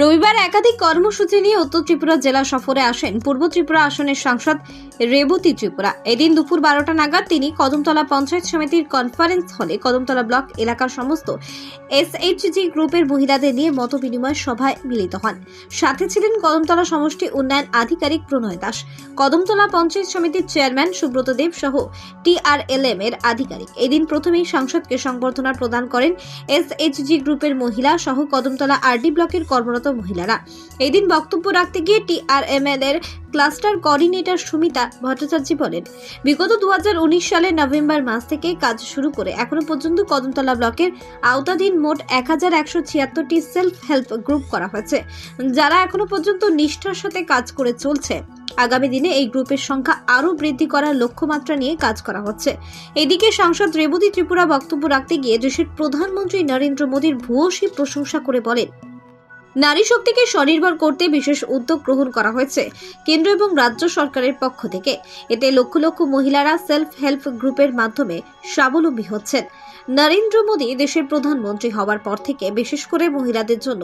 রবিবার একাধিক কর্মসূচি নিয়ে উত্তর ত্রিপুরা জেলা সফরে আসেন পূর্ব ত্রিপুরা আসনের সাংসদ রেবতী ত্রিপুরা। এদিন দুপুর বারোটা নাগাদ তিনি কদমতলা পঞ্চায়েত সমিতির কনফারেন্স হলে কদমতলা ব্লক এলাকার সমস্ত এসএইচজি গ্রুপের মহিলাদের নিয়ে মত বিনিময় সভায় মিলিত হন। সাথে ছিলেন কদমতলা সমষ্টি উন্নয়ন আধিকারিক প্রণয় দাস। কদমতলা পঞ্চায়েত সমিতির চেয়ারম্যান সুব্রত দেব সহ টিআরএলএম এর আধিকারিক। এদিন প্রথমেই সাংসদকে সংবর্ধনা প্রদান করেন এসএইচজি গ্রুপের মহিলা সহ কদমতলা আরডি ব্লকের কর্মরত মহিলারা। এদিন বক্তব্য রাখতে গিয়ে টিআরএমএল এর ক্লাস্টার কোঅর্ডিনেটর সুমিতা ভট্টাচার্য বলেন, বিগত দু সালের নভেম্বর মাস থেকে কাজ শুরু করে এখনও পর্যন্ত কদমতলা ব্লকের আওতাধীন মোট এক হাজার একশো ছিয়াত্তরটি সেলফ হেল্প গ্রুপ করা হয়েছে, যারা এখনও পর্যন্ত নিষ্ঠার সাথে কাজ করে চলছে। আগামী দিনে এই গ্রুপের সংখ্যা আরও বৃদ্ধি করার লক্ষ্যমাত্রা নিয়ে কাজ করা হচ্ছে। এদিকে সাংসদ রেবতী ত্রিপুরা বক্তব্য রাখতে গিয়ে দেশের প্রধানমন্ত্রী নরেন্দ্র মোদীর ভূয়সী প্রশংসা করে বলেন নারী শক্তিকে স্বনির্ভর করতে বিশেষ উদ্যোগ গ্রহণ করা হয়েছে কেন্দ্র এবং রাজ্য সরকারের পক্ষ থেকে। এতে লক্ষ লক্ষ মহিলারা সেলফ হেল্প গ্রুপের মাধ্যমে স্বাবলম্বী হচ্ছেন। নরেন্দ্র মোদী দেশের প্রধানমন্ত্রী হওয়ার পর থেকে বিশেষ করে মহিলাদের জন্য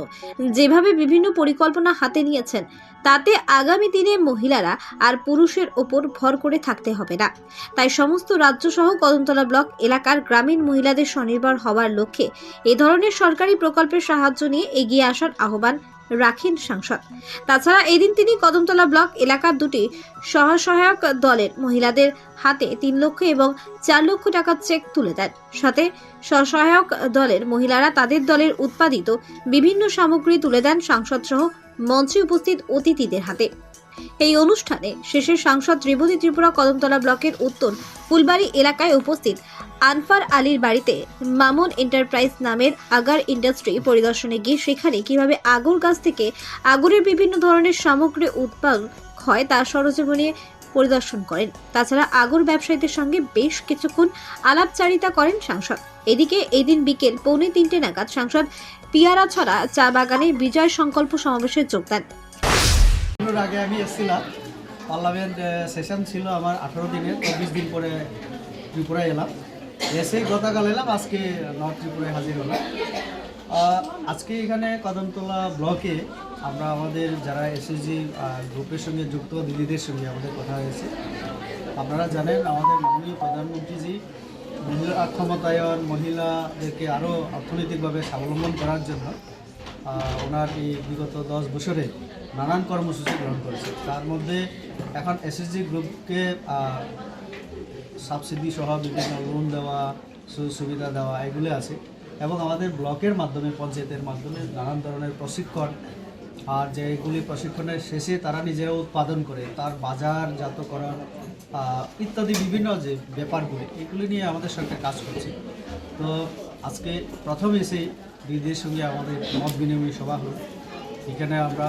যেভাবে বিভিন্ন পরিকল্পনা হাতে নিয়েছেন, তাতে আগামী দিনে মহিলারা আর পুরুষের ওপর ভর করে থাকতে হবে না। তাই সমস্ত রাজ্য সহ কদমতলা ব্লক এলাকার গ্রামীণ মহিলাদের স্বনির্ভর হওয়ার লক্ষ্যে এ ধরনের সরকারি প্রকল্পের সাহায্য নিয়ে এগিয়ে আসার আহ্বান রাখেন সাংসদ। তাছাড়া এদিন তিনি কদমতলা ব্লক এলাকার দুটি সহসহায়ক দলের মহিলাদের হাতে তিন লক্ষ এবং চার লক্ষ টাকার চেক তুলে দেন। সাথে স্বসহায়ক দলের মহিলারা তাদের দলের উৎপাদিত বিভিন্ন সামগ্রী তুলে দেন সাংসদ সহ মঞ্চে উপস্থিত অতিথিদের হাতে। এই অনুষ্ঠানে শেষে সাংসদ ত্রিভুতি ত্রিপুরা কদমতলা ব্লকের উত্তর ফুলবাড়ি এলাকায় উপস্থিত আনফার আলীর বাড়িতে মামুন এন্টারপ্রাইজ নামের আগার ইন্ডাস্ট্রি পরিদর্শনে গিয়ে সেখানে কীভাবে আগর গাছ থেকে আগরের বিভিন্ন ধরনের সামগ্রী উৎপাদন হয় তা সরজীবনী পরিদর্শন করেন। তাছাড়া আগর ব্যবসায়ীদের সঙ্গে বেশ কিছুক্ষণ আলাপচারিতা করেন সাংসদ। এদিকে এদিন বিকেল পৌনে তিনটে নাগাদ সাংসদ পিয়ারা ছড়া চা বাগানে বিজয় সংকল্প সমাবেশে যোগ দেন। এর আগে আমি এসেছিলাম। পার্লামেন্ট সেশন ছিল আমার আঠারো দিনের, চব্বিশ দিন পরে ত্রিপুরায় এলাম। এসে গতকাল এলাম, আজকে নর্থ ত্রিপুরায় হাজির হলাম। আজকে এখানে কদমতলা ব্লকে আমরা আমাদের যারা এসএসজি গ্রুপের সঙ্গে যুক্ত, দিদিদের সঙ্গে আমাদের কথা হয়েছে। আপনারা জানেন, আমাদের মাননীয় প্রধানমন্ত্রীজি মহিলা ক্ষমতায়ন মহিলাদেরকে আরও অর্থনৈতিকভাবে স্বাবলম্বন করার জন্য ওনার এই বিগত দশ বছরে নানান কর্মসূচি গ্রহণ করেছে। তার মধ্যে এখন এসএসজি গ্রুপকে সাবসিডি সহ বিভিন্ন লোন দেওয়া সুবিধা দেওয়া এগুলো আছে। এবং আমাদের ব্লকের মাধ্যমে পঞ্চায়েতের মাধ্যমে নানান ধরনের প্রশিক্ষণ আর যে এগুলি প্রশিক্ষণের শেষে তারা নিজেরা উৎপাদন করে তার বাজারজাতকরণ আহ, ইত্যাদি বিভিন্ন যে ব্যাপারগুলি এগুলি নিয়ে আমাদের সরকার কাজ করছে। তো আজকে প্রথম এসেই দিদির সঙ্গে আমাদের মত বিনিময় সভা হলো। এখানে আমরা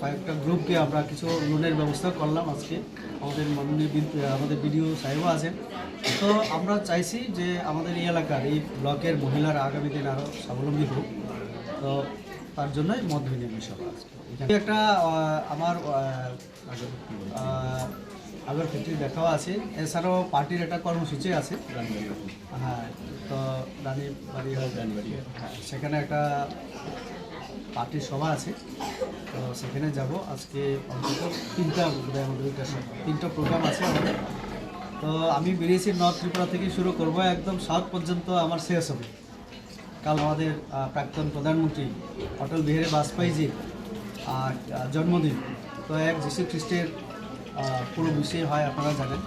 কয়েকটা গ্রুপকে আমরা কিছু লোনের ব্যবস্থা করলাম আজকে। আমাদের মাননীয় আমাদের বিডিও সাহেবও আছেন। তো আমরা চাইছি যে আমাদের এই এলাকার এই ব্লকের মহিলারা আগামী দিন আরও স্বাবলম্বী হোক। তো তার জন্যই মত বিনিময় সভা আজকে। একটা আমার আগের ক্ষেত্রে দেখাও আছে। এছাড়াও পার্টির একটা কর্মসূচি আছে। হ্যাঁ তো রানী বাড়ি হ্যাঁ সেখানে একটা পার্টির সভা আছে। তো সেখানে যাব। আজকে অন্তত তিনটা আমাদের। তিনটা প্রোগ্রাম আছে আমাদের। তো আমি বেরিয়েছি নর্থ ত্রিপুরা থেকে শুরু করব। একদম সাউথ পর্যন্ত আমার শেষ হবে। কাল আমাদের প্রাক্তন প্রধানমন্ত্রী অটল বিহারী বাজপেয়ীজির জন্মদিন। তো এক যীশু খ্রিস্টের পুরো বিষয় হয় আপনারা জানেন।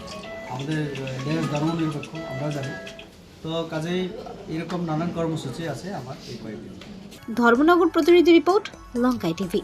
আমাদের দেশ ধর্ম নিরপেক্ষ, আমরা জানি। তো কাজেই এরকম নানান কর্মসূচি আছে আমার এই কয়েকদিন। ধর্মনগর প্রতিনিধি রিপোর্ট, লঙ্কাই টিভি।